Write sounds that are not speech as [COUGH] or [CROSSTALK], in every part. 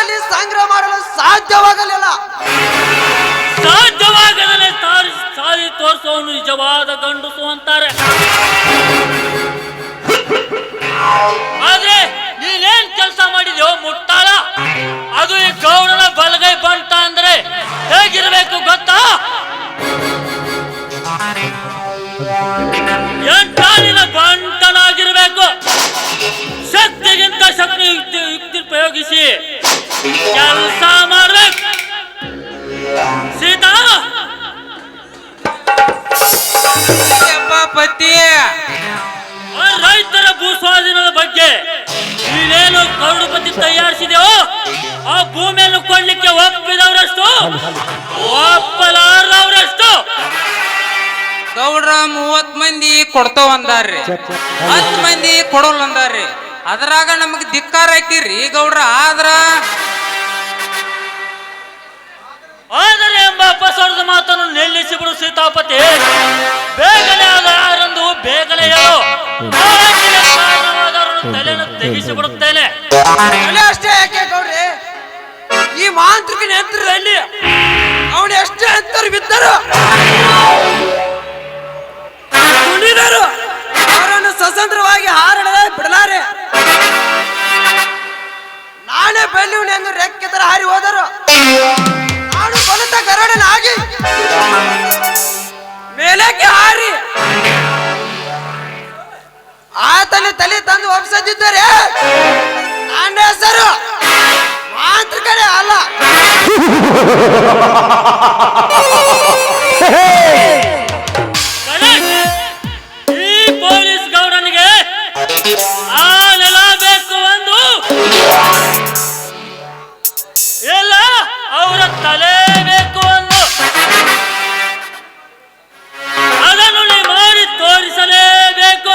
ಗದ್ದಲಲ್ಲಿ ಸಂಗ್ರಹ ಮಾಡಲು ಸಾಧ್ಯವಾಗಲಿಲ್ಲ. ಸಾಧ್ಯವಾಗದನೆ ಸಾರಿ ಸಾರಿ ತೋರಿಸುವವನು ನಿಜವಾದ ಗಂಡಸು ಅಂತಾರೆ. ಆದ್ರೆ ನೀನೇನ್ ಕೆಲಸ ಮಾಡಿದ್ಯೋ ಮುಟ್ಟಾಳ? ಅದು ಈ ಗೌಡನ ಬಲಗೈ ಬಂತ ಅಂದ್ರೆ ಹೇಗಿರ್ಬೇಕು ಗೊತ್ತಾ? ಎಂಟಾಲಿನ ಬಂಟನಾಗಿರ್ಬೇಕು. ಶಕ್ತಿಗಿಂತ ಶಕ್ತಿ ಯುಕ್ತಿ ಯುಕ್ತಿ ಪ್ರಯೋಗಿಸಿ. ಕೆಲಸ ಮಾಡ್ಬೇಕು ಸೀತಾ? ಯಪ್ಪ ಪತಿ. ಆ ರೈತರ ಭೂ ಸ್ವಾಧೀನದ ಬಗ್ಗೆ ನೀನೇನು ಕರುಡುಪತಿ ತಯಾರಿಸಿದೆಯೋ ಆ ಭೂಮಿಯನ್ನು ಕೊಡ್ಲಿಕ್ಕೆ ಒಪ್ಪಿದವರಷ್ಟು ಒಪ್ಪಲಾರದವರಷ್ಟು ಗೌಡ್ರ ಮೂವತ್ ಮಂದಿ ಕೊಡ್ತಾವ ಅಂದಾರ್ರಿ. ಹತ್ತು ಮಂದಿ ಕೊಡೋಲ್ಲ ಅಂದಾರ್ರಿ. ಅದ್ರಾಗ ನಮಗ್ ಧಿಕ್ಕಾರ ಹಾಕಿರಿ ಗೌಡ್ರ ಆದ್ರ ಆದರೆ ಎಂಬ ಅಪಸ್ವರದ ಮಾತನ್ನು ನಿಲ್ಲಿಸಿ ಬಿಡು ಸೀತಾಪತಿ. ಬೇಗನೆ ಆದ ಯಾರೆಂದು ಬೇಗನೆ ಹೇಳು ತಲೆಯನ್ನು ತೆಗೆಸಿ ಬಿಡುತ್ತೇನೆ ತಲೆ ಅಷ್ಟೇ ಯಾಕೆ ನೋಡ್ರಿ ಈ ಮಾಂತ್ರಿಕನ ಎತ್ತರದಲ್ಲಿ ಅವನು ಎಷ್ಟೇ ಎತ್ತರ ಬಿದ್ದರು ಕುಣಿದರು ಅವರನ್ನು ಸ್ವತಂತ್ರವಾಗಿ ಹಾರಡದೆ ಬಿಡಲಾರೆ. ನಾನೇ ಬೆಳ್ಳಿವಣಿ ಎಂದು ರೆಕ್ಕೆ ತರ ಹಾರಿ ಹೋದರು. ಬಲಿತ ಗರಡನಾಗಿ ಮೇಲಕ್ಕೆ ಹಾರಿ. ಆತನ ತಲೆ ತಂದು ಒಪ್ಸದಿದ್ದರೆ ನನ್ನ ಹೆಸರು ಮಾಂತ್ರಿಕನೇ ಅಲ್ಲ. ಈ ಪೊಲೀಸ್ ಗೌಡನಿಗೆ ಆ ನೆಲ ಇಲ್ಲ ಅವರ ತಲೆ ಬೇಕು ಒಂದು ಅದನ್ನು ನೀ ಮಾಡಿ ತೋರಿಸಲೇಬೇಕು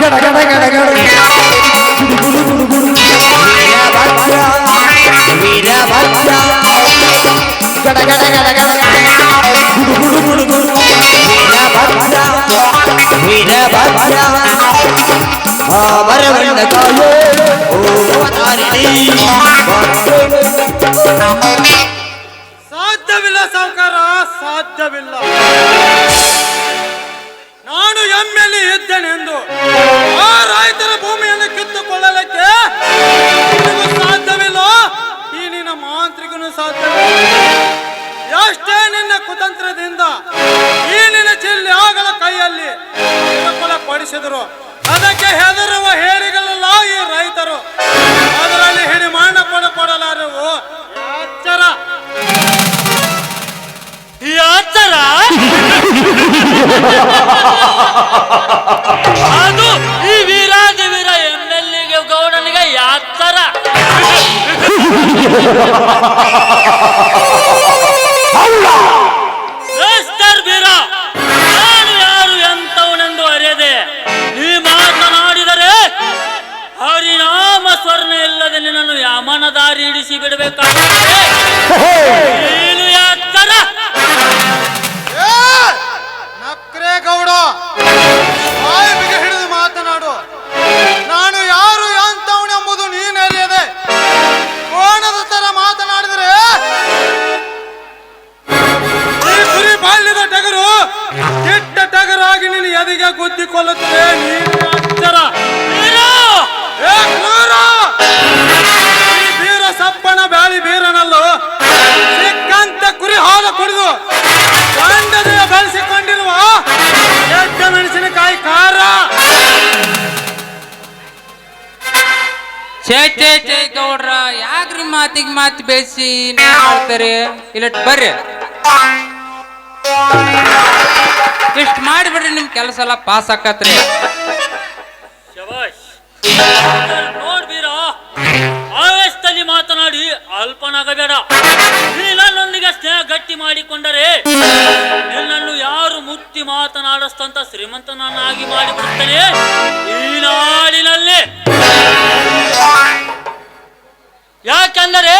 ಗಡ ಗಡ ಗಡ ಗಡ ಗುಡು ಗುಡು ಗುಡು ಗುಡು ಸಾಧ್ಯವಿಲ್ಲ ಸಾವುಕಾರ, ಸಾಧ್ಯವಿಲ್ಲ. ನಾನು ಎಮ್ಮೆಲ್ಲಿ ಇದ್ದೇನೆಂದು ಆ ರಾಯತರ ಭೂಮಿಯನ್ನು ಕಿತ್ತುಕೊಳ್ಳಲಿಕ್ಕೆ ಸಾಧ್ಯವಿಲ್ಲ? ಈ ನಿನ್ನ ಮಾಂತ್ರಿಕನು ಸಾಧ್ಯವಿಲ್ಲ. ಎಷ್ಟೇ ನಿನ್ನ ಕುತಂತ್ರದಿಂದ ಈ ನಿನ್ನ ಜಿಲ್ಲೆ ಆಗಲ ಕೈಯಲ್ಲಿ ಕುಲ ಪಡಿಸಿದರು ಅದಕ್ಕೆ ಹೆದರುವ ಹೇರಿಗಳಲ್ಲ ಈ ರೈತರು. ಅದರಲ್ಲಿ ಹಿಡಿ ಮಾಡ ಕೊಡ ಕೊಡಲಾರವು ಅಚ್ಚರ. ಈ ಅದು [LAUGHS] ಛೇ ಚೇ ಚೇ ಗೌಡ್ರ, ಯಾಕ್ರಿ ಮಾತಿಗೆ ಮಾತ್ ಬೇಯಿಸಿ ಮಾಡ್ತಾರೆ? ಇಲ್ಲ, ಬರ್ರಿ. ಇಷ್ಟ್ ಮಾಡಿಬಿಡ್ರಿ ನಿಮ್ ಕೆಲಸ ಎಲ್ಲ ಪಾಸ್ ಆಕತ್ರಿ. ಶಬಾಷ್. ನೋಡ್ ಮಾತನಾಡಿ ಅಲ್ಪನಾಗಬೇಡ. ನೀ ನನ್ನೊಂದಿಗೆ ಸ್ನೇಹ ಗಟ್ಟಿ ಮಾಡಿಕೊಂಡರೆ ನಿನ್ನನ್ನು ಯಾರು ಮುತ್ತಿ ಮಾತನಾಡಸ್ತಂತ ಶ್ರೀಮಂತನನ್ನಾಗಿ ಮಾಡಿಕೊಡ್ತಾನೆ ಈ ನಾಡಿನಲ್ಲಿ ಯಾಕೆಂದರೆ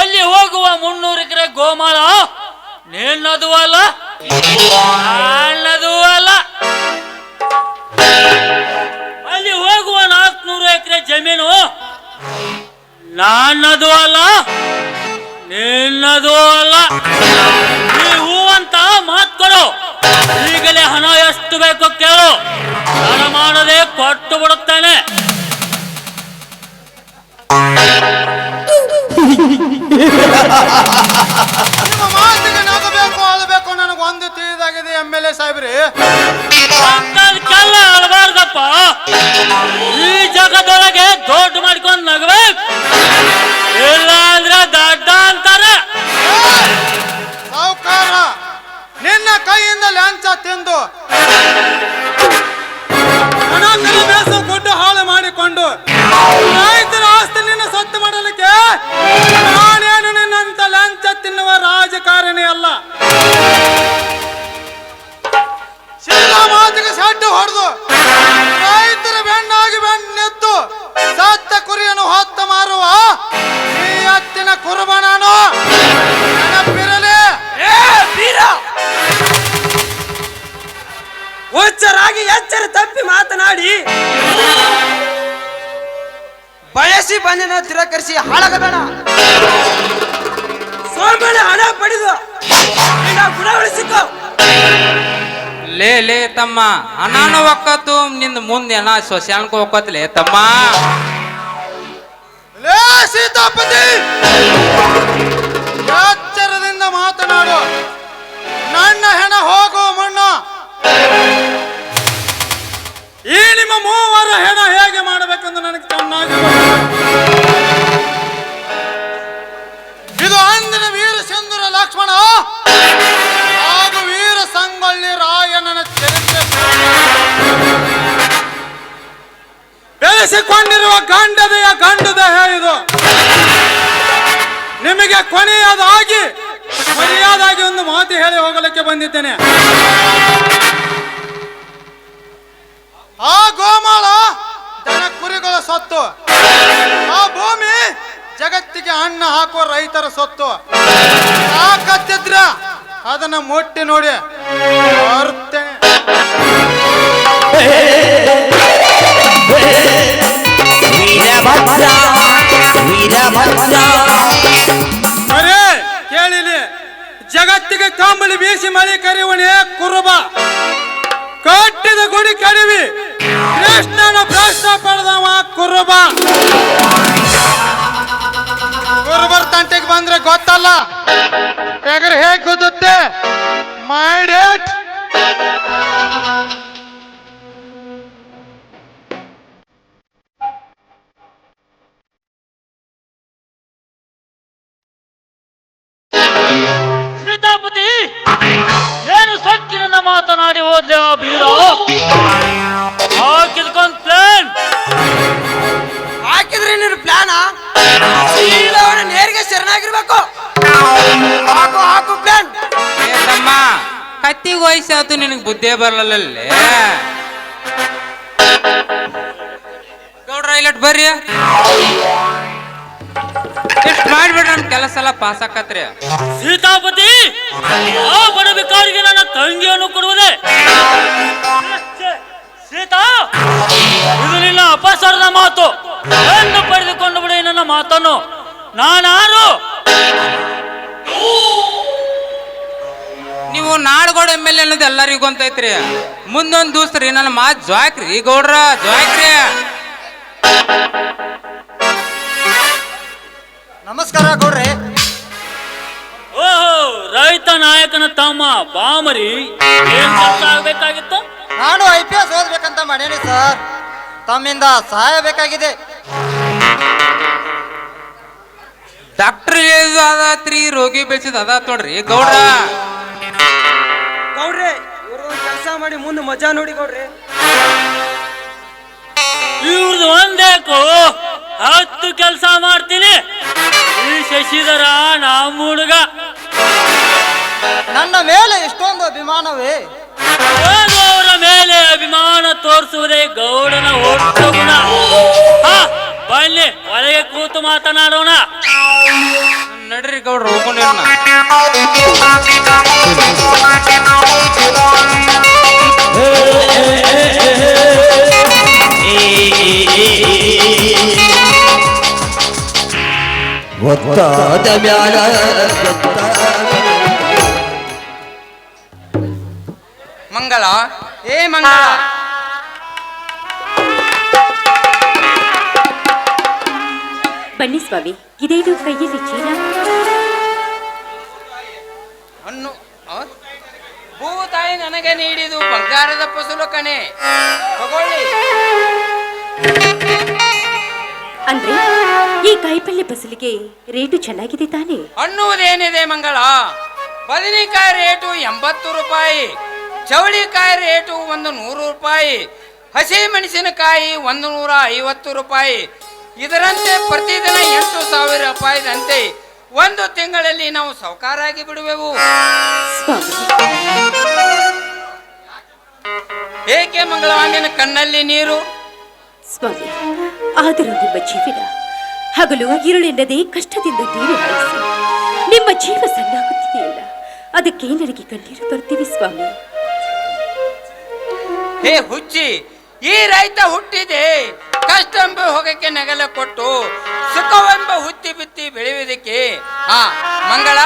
ಅಲ್ಲಿ ಹೋಗುವ ಮುನ್ನೂರು ಎಕರೆ ಗೋಮಾಲ ನಿನ್ನದು ಅಲ್ಲ, ನನ್ನದು ಅಲ್ಲ. ಅಲ್ಲಿ ಹೋಗುವ ನಾಲ್ಕುನೂರು ಎಕರೆ ಜಮೀನು ನನ್ನದು ಅಲ್ಲ ನಿನ್ನದು ಅಲ್ಲ. ಈ ಹೂವಂತ ಮಾತ್ ಕೊಡು. ಈಗಲೇ ಹಣ ಎಷ್ಟು ಬೇಕು ಕೇಳು. ಹಣ ಮಾಡದೆ ಕೊಟ್ಟು ಬಿಡುತ್ತೇನೆ. ನಿಮ್ಮ ಮಾತಿಗೆ ನಗಬೇಕು ಅಳಬೇಕು ನನಗೆ ಒಂದು ತಿಳಿದಾಗಿದೆ ಎಂ ಎಲ್ ಎ ಸಾಹೇಬ್ರಿ. ಈ ಜಗದೊಳಗೆ ದೊಡ್ಡ ಮಾಡ್ಕೊಂಡು ನಗಬೇಕು. ಇಲ್ಲ ಅಂದ್ರೆ ದಡ್ಡ ಅಂತಾರೆ. ಸಾವುಕಾರ, ನಿನ್ನ ಕೈಯಿಂದ ಲಂಚ ತಿಂದು ಬೇಸ ಕೊಟ್ಟು ಹಾಳು ಮಾಡಿಕೊಂಡು ರೈತರ ಆಸ್ತಿ ನಿನ್ನ ಸತ್ತು ಮಾಡಲಿಕ್ಕೆ ನಾನೇನು ನಿನ್ನಂತ ಲಾಂಚ ತಿನ್ನುವ ರಾಜಕಾರಣಿ ಅಲ್ಲ. ಮಾತಿಗೆ ಸಡ್ಡು ಹೊಡೆದು ಸತ್ತ ಕುರಿಯನ್ನು ಹೊತ್ತ ಮಾರುವ ಈ ಅತ್ತಿನ ಕುರುಬ ನಾನು ನೆನಪಿರಲಿ. ಏ ವೀರ ಹುಚ್ಚರಾಗಿ ಎಚ್ಚರ ತಪ್ಪಿ ಮಾತನಾಡಿ. ಬಯಸಿ ಬಂದಿನ ತಿರಕರಿಸಿ ಹಾಳಾಗಬೇಡ. ಸೋಮನೆ ಹಣ ಪಡೆದು ಉಳಿಸಿಕೊ ಲೇ ಲೇ ತಮ್ಮ ಅನಾನು ಒಕ್ಕತ್ತು ನಿಂದ ಮುಂದೆ ನಾ ಸೊಸ್ಯಾನ್ಕ ಒಕ್ಕತ್ಲೇ ತಮ್ಮ? ಸೀತಾಪತಿ ಎಚ್ಚರದಿಂದ ಮಾತನಾಡು ನನ್ನ ಹೆಣ ಹೋಗೋ ಮಣ್ಣ ಈ ನಿಮ್ಮ ಮೂವರ ಹೆಣ ಹೇಗೆ ಮಾಡಬೇಕೆಂದು ನನಗೆ ಚೆನ್ನಾಗಿ. ಇದು ಅಂದಿನ ವೀರ ಸಿಂಧುರ ಲಕ್ಷ್ಮಣ ಬೆಳೆಸಿಕೊಂಡಿರುವ ಗಂಡದೆಯ ಗಂಡು ದೇಹ ಇದು ನಿಮಗೆ ಕೊನೆಯದಾಗಿ ಕೊನೆಯದಾಗಿ ಒಂದು ಮಾತು ಹೇಳಿ ಹೋಗಲಿಕ್ಕೆ ಬಂದಿದ್ದೇನೆ. ಆ ಗೋಮಾಳ ದನ ಕುರಿಗಳ ಸೊತ್ತು, ಆ ಭೂಮಿ ಜಗತ್ತಿಗೆ ಅಣ್ಣ ಹಾಕುವ ರೈತರ ಸೊತ್ತು. ತಾಕತ್ತಿದ್ರ ಅದನ್ನ ಮುಟ್ಟಿ ನೋಡಿ ಬರುತ್ತೇನೆ ವೀರಭದ್ರ ಕೇಳಿಲಿ. ಜಗತ್ತಿಗೆ ಕಂಬಳಿ ಬೀಸಿ ಮಳಿ ಕರಿವಣೆ ಕುರುಬ. ಕಟ್ಟಿದ ಗುಡಿ ಕಡಿವಿ ಕೃಷ್ಣನ ಭ್ರಷ್ಟ ಪಡೆದವ ಕುರುಬ. ಕುರುಬರ್ ತಂಟೆಗೆ ಬಂದ್ರೆ ಗೊತ್ತಲ್ಲ. ಯಾಕಂದ್ರೆ ಹೇಗ್ ಮೈಡೇಟ್ ಸೀತಾಪತಿ ಮಾತನಾಡಿ ಹೋದ್ರೆ ಆ ಬೀರ? ಹಾಕಿದ್ಕೊಂಡ್ ಪ್ಲಾನ್ ಹಾಕಿದ್ರೆ ನೀನು ಪ್ಲಾನ ಅವನ ನೇರಿಗೆ ಶರಣಾಗಿರ್ಬೇಕು. ಹಾಕು ಹಾಕು ಪ್ಲಾನ್ ತಮ್ಮ ಕತ್ತಿಗೆ ವಯಸ್ಸಾತು ನಿನಗೆ ಬುದ್ಧಿ ಬರಲಲ್ಲೇ ಗೌಡ್ರ ಇಲ್ಲಟ್ ಬರ್ರಿ. ಎಷ್ಟು ಮಾಡ್ಬಿಡ್ರಿ ನಮ್ ಕೆಲಸ ಎಲ್ಲ ಪಾಸ್ ಆಕತ್ರಿ. ಸೀತಾಪತಿ ಆ ಬಡ ಭಿಕಾರಿಗೆ ನನ್ನ ತಂಗಿಯನ್ನು ಕೊಡುವುದೇ? ಸೀತಾ ಇದು ನಿನ್ನ ಅಪಸರದ ಮಾತು. ಎಂದು ಪಡೆದುಕೊಂಡು ಬಿಡಿ ನನ್ನ ಮಾತನ್ನು. ನಾನಾರು. ನೀವು ನಾಡ್ಗೋಡ ಎಂ ಎಲ್ ಅನ್ನೋದು ಎಲ್ಲರಿಗೂ ಗೊಂತೈತ್ರಿ ಮುಂದೊಂದು ದಿವಸ ರೀ ನನ್ನ ಮಾತು ಜಾಕ್ರಿ ಗೌಡ್ರ ಜ್ವಾಕ್ರಿ ನಮಸ್ಕಾರ ಗೌಡ್ರೆ. ಓಹೋ ರೈತ ನಾಯಕನ ತಮ್ಮ ಬಾಮರಿ ಏನ್ ಕೆಲಸ ಆಗ್ಬೇಕಾಗಿತ್ತು? ನಾನು ಐ ಪಿ ಎಸ್ ಓದ್ಬೇಕಂತ ಮಾಡೇನಿ ಸರ್. ತಮ್ಮಿಂದ ಸಹಾಯ ಬೇಕಾಗಿದೆ. ಡಾಕ್ಟರ್ ಅದಾತ್ರಿ ರೋಗಿ ಬೆಳೆಸಿದ ಅದಾತ್ ನೋಡ್ರಿ ಗೌಡ್ರ. ಗೌಡ್ರೆ ಇವರು ಕೆಲಸ ಮಾಡಿ ಮುಂದೆ ಮಜಾ ನೋಡಿ ಗೌಡ್ರೆ. ಇವ್ರದ್ದು ಒಂದೇಕು ಹತ್ತು ಕೆಲಸ ಮಾಡ್ತೀನಿ. ಈ ಶಶಿಧರ ನಮ್ಮ ಹುಡುಗ. ನನ್ನ ಮೇಲೆ ಇಷ್ಟೊಂದು ಅಭಿಮಾನವೇ? ಅವರ ಮೇಲೆ ಅಭಿಮಾನ ತೋರಿಸುವುದೇ ಗೌಡನ ಒಟ್ಟು ಗುಣ. ಹಾ, ಬನ್ನಿ ಒಳಗೆ ಕೂತು ಮಾತನಾಡೋಣ. ನಡ್ರಿ ಗೌಡ್ರು ಹೋಗ್ಕೊಂಡಿರೋಣ ಒತ್ತಾದ ಮ್ಯಾಲ. ಮಂಗಳ ಏ ಮಂಗಳ ಬನ್ನಿ ಸ್ವಾಮಿ ಇದೇನು ಕೈಯಲ್ಲಿ ಚೀಲ? ಅನ್ನು ಆ? ಭೂತಾಯಿ ನನಗೆ ನೀಡಿದು ಬಂಗಾರದ ಫಸಲು ಕಣೆ. ತಗೊಳ್ಳಿ. ಅಂದ್ರೆ ಈ ಕಾಯಿಪಲ್ಯ ಫಸಲಿಗೆ ರೇಟು ಚೆನ್ನಾಗಿದೆ ತಾನೆ? ಅನ್ನುವುದೇನಿದೆ ಮಂಗಳ? ಬದನೆಕಾಯಿ ರೇಟು ಎಂಬತ್ತು ರೂಪಾಯಿ ಚವಳಿಕಾಯಿ ರೇಟು ಒಂದು ನೂರು ರೂಪಾಯಿ ಹಸಿ ಮೆಣಸಿನಕಾಯಿ ಒಂದು ನೂರ ಐವತ್ತು ರೂಪಾಯಿ. ಇದರಂತೆ ಪ್ರತಿದಿನ ಎಂಟು ಸಾವಿರ ರೂಪಾಯಿದಂತೆ ಒಂದು ತಿಂಗಳಲ್ಲಿ ನಾವು ಸೌಕಾರಾಗಿ ಬಿಡುವೆವು. ಏಕೆ ಮಂಗಳವಾಂಗಿನ ಕಣ್ಣಲ್ಲಿ ನೀರು? ಸ್ವಾಮಿ. ಆದರೂ ನಿಮ್ಮ ಜೀವನ ಹಗಲು ഇരുಳೆನ್ನದೇ ಕಷ್ಟದಿಂದ ನೀರು ಹಾಯಿಸಿ ನಿಮ್ಮ ಜೀವ ಸಣ್ಣಾಗುತ್ತಿದೆಯಲ್ಲ ಅದಕ್ಕೆ ನನಗೆ ಕಣ್ಣೀರು ಬರ್ತೀವಿ ಸ್ವಾಮಿ. ಹೇ ಹುಚ್ಚಿ ಈ ರೈತ ಹುಟ್ಟಿದೆ ಕಷ್ಟವೆಂಬ ಹೊಗಕ್ಕೆ ನಗಲ ಕೊಟ್ಟು ಸುಖವೆಂಬ ಹುತ್ತಿ ಬಿತ್ತಿ ಬೆಳೆಯುವುದಕ್ಕೆ. ಆ ಮಂಗಳ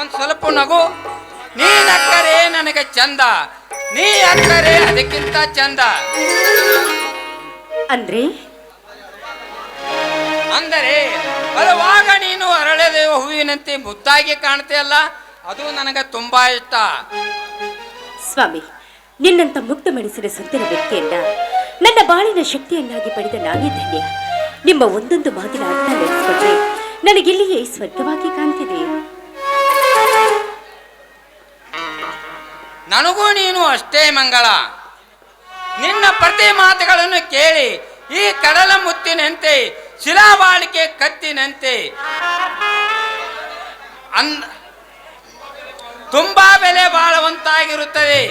ಒಂದ್ ಸ್ವಲ್ಪ ನಗು. ನೀ ನಕ್ಕರೆ ನನಗೆ ಚಂದ ನೀ ಅಕ್ಕರೆ ಅದಕ್ಕಿಂತ ಚಂದ. ಅಂದ್ರೆ? ಅಂದರೆ ಬರುವಾಗ ನೀನು ಅರಳದ ಹೂವಿನಂತೆ ಮುದ್ದಾಗಿ ಕಾಣ್ತೀಯಲ್ಲ ಅದು ನನಗೆ ತುಂಬಾ ಇಷ್ಟ. ಸ್ವಾಮಿ ನಿನ್ನಂತ ಮುಕ್ತ ಮನಸ್ಸಿನ ಸುಂದರ ವ್ಯಕ್ತಿಯನ್ನ ನನ್ನ ಬಾಳಿನ ಶಕ್ತಿಯನ್ನಾಗಿ ಪಡೆದ ನಾನೇ ಧನ್ಯ. ನಿಮ್ಮ ಒಂದೊಂದು ಮಾತಿನ ಅರ್ಥ ನಡೆಸಿಕೊಂಡ್ರೆ ನನಗಿಲ್ಲಿಯೇ ಸ್ವರ್ಗವಾಗಿ ಕಾಣ್ತಿದೆ. ನನಗೂ ನೀನು ಅಷ್ಟೇ ಮಂಗಳ. ನಿನ್ನ ಪ್ರತಿ ಮಾತುಗಳನ್ನು ಕೇಳಿ ಈ ಕಡಲ ಮುತ್ತಿನಂತೆ ಶಿಲಾಬಾಳಿಕೆ ಕತ್ತಿನಂತೆ. ಅಂದ ತುಂಬಾ ಬೆಲೆ ಬಾಳುವಂತಾಗಿರುತ್ತದೆ.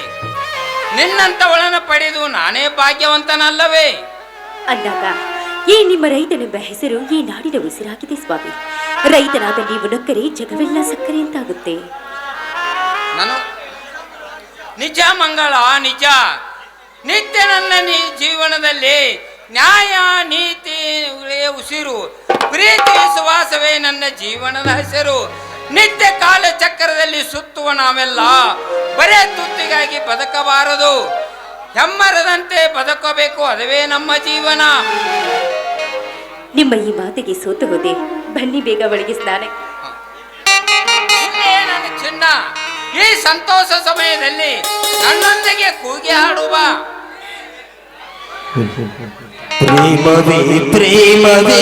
ನಿನ್ನಂಥವಳನ್ನು ಪಡೆದು ನಾನೇ ಭಾಗ್ಯವಂತನಲ್ಲವೇ? ಅಂದಾಗ ಈ ನಿಮ್ಮ ರೈತನೆಂಬ ಹೆಸರು ಈ ನಾಡಿನ ಉಸಿರಾಗಿದೆ ಸ್ವಾಮಿ. ರೈತನಾದ ನೀವು ನಕ್ಕರೆ ಜಗವೆಲ್ಲ ಸಕ್ಕರೆ ಅಂತಾಗುತ್ತೆ. ನಾನು ನಿಜ ಮಂಗಳ ನಿಜ. ನಿತ್ಯ ನನ್ನ ನೀ ಜೀವನದಲ್ಲಿ ನ್ಯಾಯ ನೀತಿ ಉಸಿರು. ಪ್ರೀತಿ ವಿಶ್ವಾಸವೇ ನನ್ನ ಜೀವನದ ಹೆಸರು. ನಿತ್ಯ ಕಾಲ ಚಕ್ರದಲ್ಲಿ ಸುತ್ತುವ ನಾವೆಲ್ಲ ಬರೇ ತುತ್ತಿಗಾಗಿ ಬದುಕಬಾರದು. ಹೆಮ್ಮರದಂತೆ ಬದುಕಬೇಕು ಅದವೇ ನಮ್ಮ ಜೀವನ. ನಿಮ್ಮ ಈ ಮಾತಿಗೆ ಸೋತು ಹೋದೆ. ಬನ್ನಿ ಬೇಗ ಒಳಗೆ ನನ್ನ ಚಿನ್ನ. ಈ ಸಂತೋಷ ಸಮಯದಲ್ಲಿ ನನ್ನೊಂದಿಗೆ ಕೂಗಿ ಹಾಡುವ. ಪ್ರೇಮವೇ ಪ್ರೇಮವೇ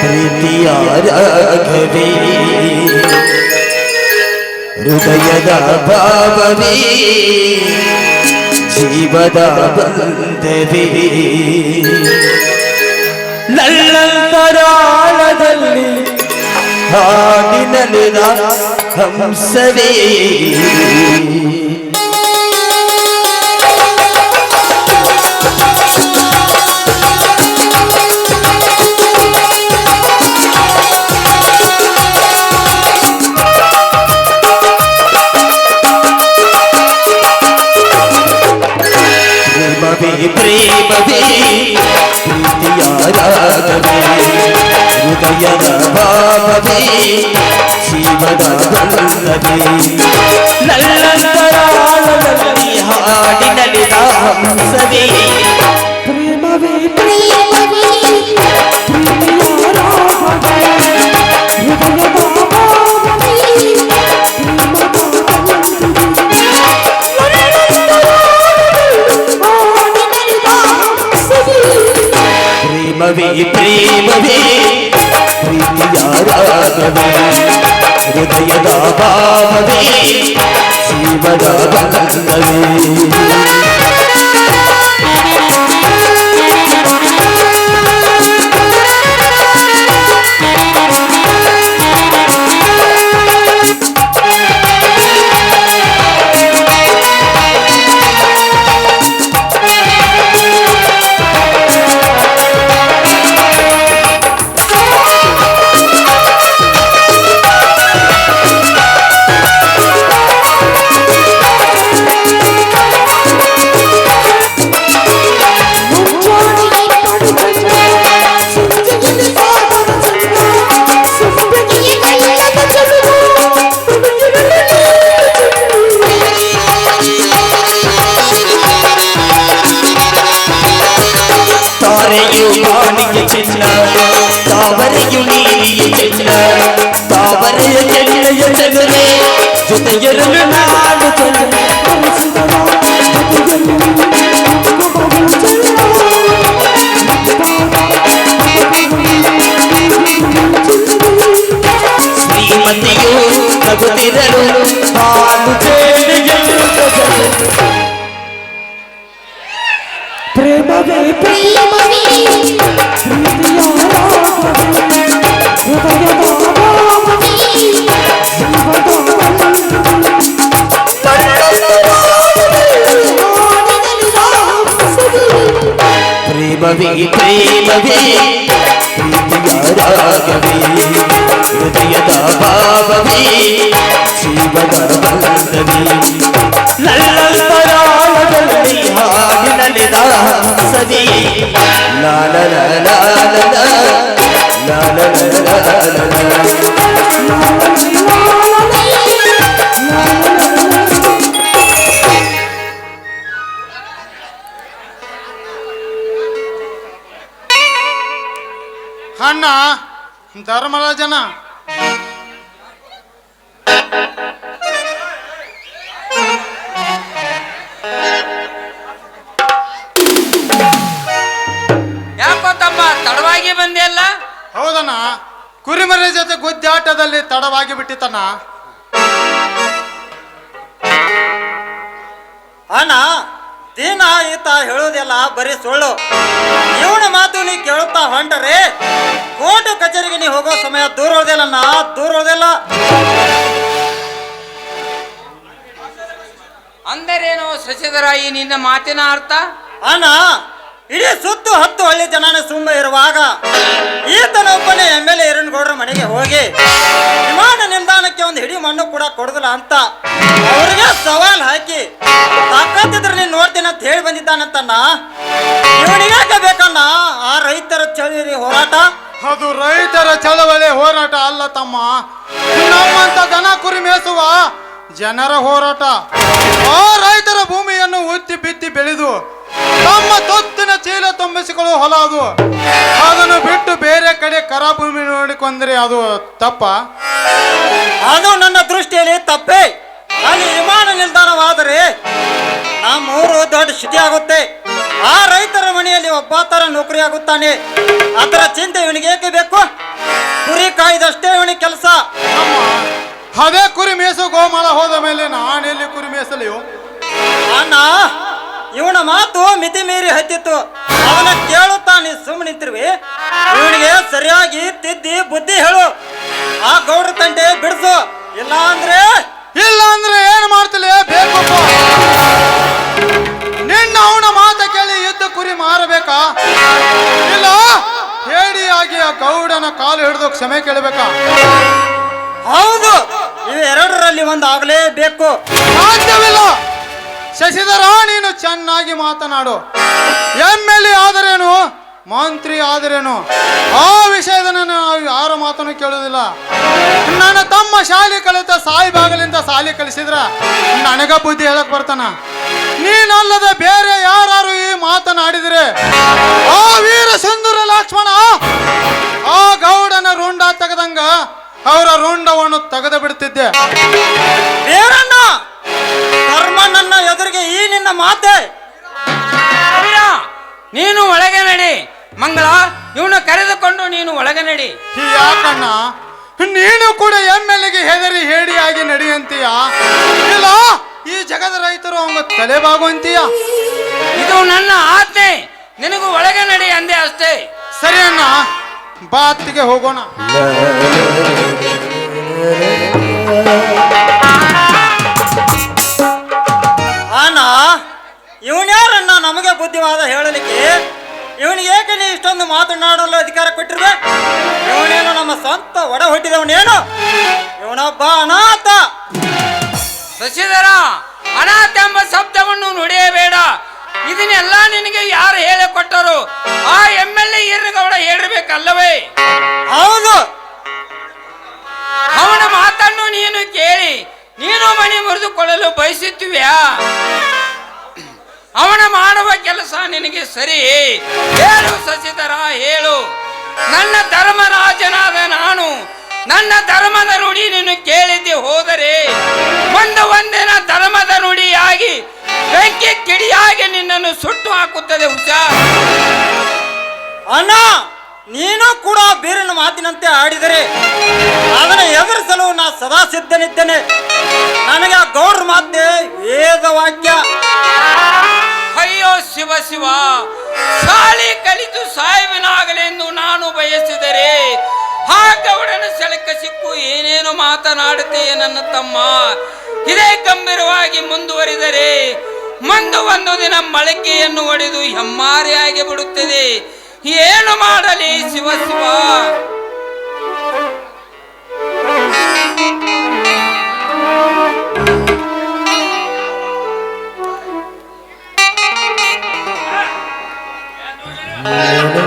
ಪ್ರೀತಿಯ ರಾಗವೇ ಹೃದಯದ ಭಾವವೇ ಜೀವದ ಬಂಧವೇ ನಲ್ಲಂತರಾಳದಲ್ಲಿ ಹಾಡಿನಲಿದ ಹಂಸವೇ ಪ್ರೇಮವೇ ಪ್ರೇಮವೇ ಪ್ರೀತಿಯ ರಾಗವೇ ಹೃದಯದ ಭಾವವೇ ಜೀವದ ಬಂಧವೇ ನಲ್ಲಂತರಾಳದಲ್ಲಿ ಪ್ರೇಮವೇ ಪ್ರೇಮವೇ ಪ್ರೇಮವೇ ಪ್ರೇಮವೇ ಪ್ರೀತಿಯ ರಾಗವೇ ಹೃದಯದ ಭಾವವೇ ಜೀವದ ಬಂಧವೇ ಲಾಲ ಲಾಲ ಲಾಲ ಲಾಲ ಲಾಲ ಲಾಲ ಅಣ್ಣ ಧರ್ಮರಾಜನ? ಯಾಕೋ ತಮ್ಮ ತಡವಾಗಿ ಬಂದೆ ಅಲ್ಲ? ಹೌದಣ್ಣ ಕುರಿಮರಿ ಜೊತೆ ಗುದ್ದಾಟದಲ್ಲಿ ತಡವಾಗಿ ಬಿಟ್ಟಿತಣ್ಣ ಅಣ್ಣ ದಿನ ಈತ ಹೇಳೋದೆಲ್ಲ ಬರೀ ಸುಳ್ಳು. ಇವನ ಮಾತು ನೀ ಕೇಳುತ್ತಾ ಹೊಂಟರೆ ಕೋರ್ಟ್ ಕಚೇರಿಗೆ ನೀ ಹೋಗೋ ಸಮಯ ದೂರ ನಾ ದೂರ ಉಳ್ದಿಲ್ಲ ಅಂದರೇನು ಈ ನಿನ್ನ ಮಾತಿನ ಅರ್ಥ? ಅಣ್ಣ ಇಡೀ ಸುತ್ತು ಹತ್ತು ಹಳ್ಳಿ ಜನನ ಸುಮ್ಮ ಇರುವಾಗ ಈತನೊಬ್ಬನೇ ಎಂ ಎಲ್ ಎ ಗೌಡರ ಮನೆಗೆ ಹೋಗಿ ವಿಮಾನ ನಿಲ್ದಾಣಕ್ಕೆ ಒಂದು ಹಿಡಿ ಮಣ್ಣು ಕೂಡ ಕೊಡುದಿಲ್ಲ ಅಂತ ಅವ್ರಿಗೆ ಸವಾಲ್ ಹಾಕಿ ಅಂತ ಹೇಳಿ ಬಂದಿದ್ದಾನಂತಣ್ಣ ಇವನಿಗೆ ಬೇಕಣ್ಣ? ಆ ರೈತರ ಚಳಿ ಹೋರಾಟ? ಅದು ರೈತರ ಚಳವಳಿ ಹೋರಾಟ ಅಲ್ಲ ತಮ್ಮ. ನಮ್ಮಂತ ದನ ಕುರಿ ಮೇಸುವ ಜನರ ಹೋರಾಟ. ಆ ರೈತರ ಭೂಮಿಯನ್ನು ಉತ್ತಿ ಬಿತ್ತಿ ಬೆಳೆದು ತಮ್ಮ ತೊತ್ತಿನ ಚೀಲ ತುಂಬಿಸಿಕೊಳ್ಳುವ ಹೊಲ ಅದು. ಅದನ್ನು ಬಿಟ್ಟು ಬೇರೆ ಕಡೆ ಕರ ಭೂಮಿ ನೋಡಿಕೊಂಡ್ರೆ ಅದು ತಪ್ಪ? ಅದು ನನ್ನ ದೃಷ್ಟಿಯಲ್ಲಿ ತಪ್ಪೇ. ಅಲ್ಲಿ ವಿಮಾನ ನಿಲ್ದಾಣವಾದರೆ ನಮ್ಮೂರು ದೊಡ್ಡ ಸಿಟಿ ಆಗುತ್ತೆ. ಆ ರೈತರ ಮನೆಯಲ್ಲಿ ಒಬ್ಬ ತರ ನೌಕರಿ ಆಗುತ್ತಾನೆ. ಅದರ ಚಿಂತೆ ಇವನಿಗೆ ಏಕೆ ಬೇಕು? ಕುರಿ ಕಾಯ್ದಷ್ಟೇ ಇವನಿಗೆ ಕೆಲಸ. ಅದೇ ಕುರಿ ಮೇಸು ಗೋಮಾಳ ಹೋದ ಮೇಲೆ ನಾನೆಲ್ಲಿ ಕುರಿ ಮೇಸಲಿ ಅಣ್ಣ ಇವನ ಮಾತು ಮಿತಿ ಮೀರಿ ಹತ್ತಿತ್ತು. ಅವನ ಕೇಳುತ್ತಾ ನೀ ಸುಮ್ಮನೆ ನಿಂತಿರುವಿ. ಇವನಿಗೆ ಸರಿಯಾಗಿ ತಿದ್ದಿ ಬುದ್ಧಿ ಹೇಳು. ಆ ಗೌಡ್ರ ತಂಟೆ ಬಿಡಿಸು. ಇಲ್ಲ ಅಂದ್ರೆ ಇಲ್ಲ ಹೇಡಿಯಾಗಿ ಆ ಗೌಡನ ಕಾಲು ಹಿಡಿದು ಕ್ಷಮೆ ಕೇಳಬೇಕಾ? ಹೌದು ಇದು ಎರಡರಲ್ಲಿ ಒಂದು ಆಗಲೇಬೇಕು. ಸಾಧ್ಯವಿಲ್ಲ. ಶಶಿಧರ ನೀನು ಚೆನ್ನಾಗಿ ಮಾತನಾಡು. ಎಂ ಎಲ್ ಎ ಆದರೇನು? ಮಂತ್ರಿ ಆದ್ರೇನು? ಆ ವಿಷಯದ ನಾನು ಯಾರ ಮಾತನ್ನು ಕೇಳೋದಿಲ್ಲ. ನನ್ನ ತಮ್ಮ ಶಾಲೆ ಕಲಿತ ಸಾಯಿ ಬಾಗಲಿಂದ ಶಾಲೆ ಕಲಿಸಿದ್ರ ನನಗ ಬುದ್ಧಿ ಹೇಳಕ್ ಬರ್ತಾನ. ನೀನಲ್ಲದೆ ಬೇರೆ ಯಾರು ಈ ಮಾತನಾಡಿದ್ರೆ, ಆ ವೀರ ಸುಂದರ ಲಕ್ಷ್ಮಣ, ಆ ಗೌಡನ ರುಂಡ ತೆಗೆದಂಗ ಅವರ ರುಂಡವನ್ನು ತೆಗೆದು ಬಿಡ್ತಿದ್ದೆ. ಧರ್ಮ ನನ್ನ ಎದುರಿಗೆ ಈ ನಿನ್ನ ಮಾತೆ ನೀನು ಒಳಗೆ ನಡಿ. ಮಂಗಳ ಇವನು ಕರೆದುಕೊಂಡು ನೀನು ಒಳಗೆ ನಡಿ. ಯಾಕಣ್ಣ ನೀನು ಕೂಡ ಎಂ ಎಲ್ ಎಗೆ ಹೆದರಿ ಹೇಡಿಯಾಗಿ ನಡೆಯಂತೀಯ ಇಲ್ಲ ಈ ಜಗದ ರೈತರು ಅವಂಗ ತಲೆ ಬಾಗುವಂತೀಯ? ಇದು ನನ್ನ ಆಜ್ಞೆ. ನಿನಗೂ ಒಳಗೆ ನಡಿ ಅಂದೆ ಅಷ್ಟೇ. ಸರಿ ಅಣ್ಣ ಬಾತಿಗೆ ಹೋಗೋಣ. ಅಣ್ಣ ಇವನ್ಯಾರನ್ನ ನಮಗೆ ಬುದ್ಧಿವಾದ ಹೇಳಲಿಕ್ಕೆ ಇವನಿಗೆ ಏಕೆ ನೀ ಇಷ್ಟೊಂದು ಮಾತನಾಡಲು ಅಧಿಕಾರ ಕೊಟ್ಟಿರುವೆ? ಇವನೇನು ನಮ್ಮ ಸ್ವಂತ ಒಡ ಹುಟ್ಟಿದವನೇನು? ಇವನೊಬ್ಬ ಅನಾಥ. ಶಶಿಧರ ಅನಾಥ ಎಂಬ ಶಬ್ದವನ್ನು ನುಡಿಯಬೇಡ. ಇದನ್ನೆಲ್ಲ ನಿನಗೆ ಯಾರು ಹೇಳಿಕೊಟ್ಟರು? ಆ ಎಂ ಎಲ್ ಎ ಈರ್ನಗೌಡ ಹೇಳಿರ್ಬೇಕಲ್ಲವೇ? ಹೌದು. ಅವನ ಮಾತನ್ನು ನೀನು ಕೇಳಿ ನೀನು ಮಣಿ ಮುರಿದುಕೊಳ್ಳಲು ಬಯಸುತ್ತೀವ್ಯಾ ಅವನ ಮಾಡುವ ಕೆಲಸ ನಿನಗೆ ಸರಿ. ಹೇಳು ಸಸಿಧರ, ಹೇಳು. ನನ್ನ ಧರ್ಮರಾಜನಾದ ನಾನು, ನನ್ನ ಧರ್ಮದ ನುಡಿ ನೀನು ಕೇಳಿದ್ದೆ ಹೋದರೆ, ಒಂದು ಒಂದಿನ ಧರ್ಮದ ನುಡಿಯಾಗಿ, ಬೆಂಕಿ ಕಿಡಿಯಾಗಿ ನಿನ್ನನ್ನು ಸುಟ್ಟು ಹಾಕುತ್ತದೆ ಹುಷ ಅಣ್ಣ, ನೀನು ಕೂಡ ಬೀರಿನ ಮಾತಿನಂತೆ ಆಡಿದರೆ ಅದನ್ನು ಎದುರಿಸಲು ನಾ ಸದಾ ಸಿದ್ಧನಿದ್ದೇನೆ. ನನಗೆ ಆ ಗೌಡ್ರ ಮಾತೆ ವೇದ ವಾಕ್ಯ ಅಯ್ಯೋ ಶಿವ ಶಿವ ಶಾಲೆ ಕಲಿತು ಸಾಯುವನಾಗಲೆಂದು ನಾನು ಬಯಸಿದರೆ ಆ ಸೆಳಕ ಸಿಕ್ಕು ಏನೇನು ಮಾತನಾಡುತ್ತೇ ನನ್ನ ತಮ್ಮ? ಇದೇ ಗಂಭೀರವಾಗಿ ಮುಂದುವರಿದರೆ ಮಂದು ಒಂದು ದಿನ ಮಳಕೆಯನ್ನು ಒಡೆದು ಹೆಮ್ಮಾರಿಯಾಗಿ ಬಿಡುತ್ತದೆ. ಏನು ಮಾಡಲಿ ಶಿವ ಶಿವ? Amém.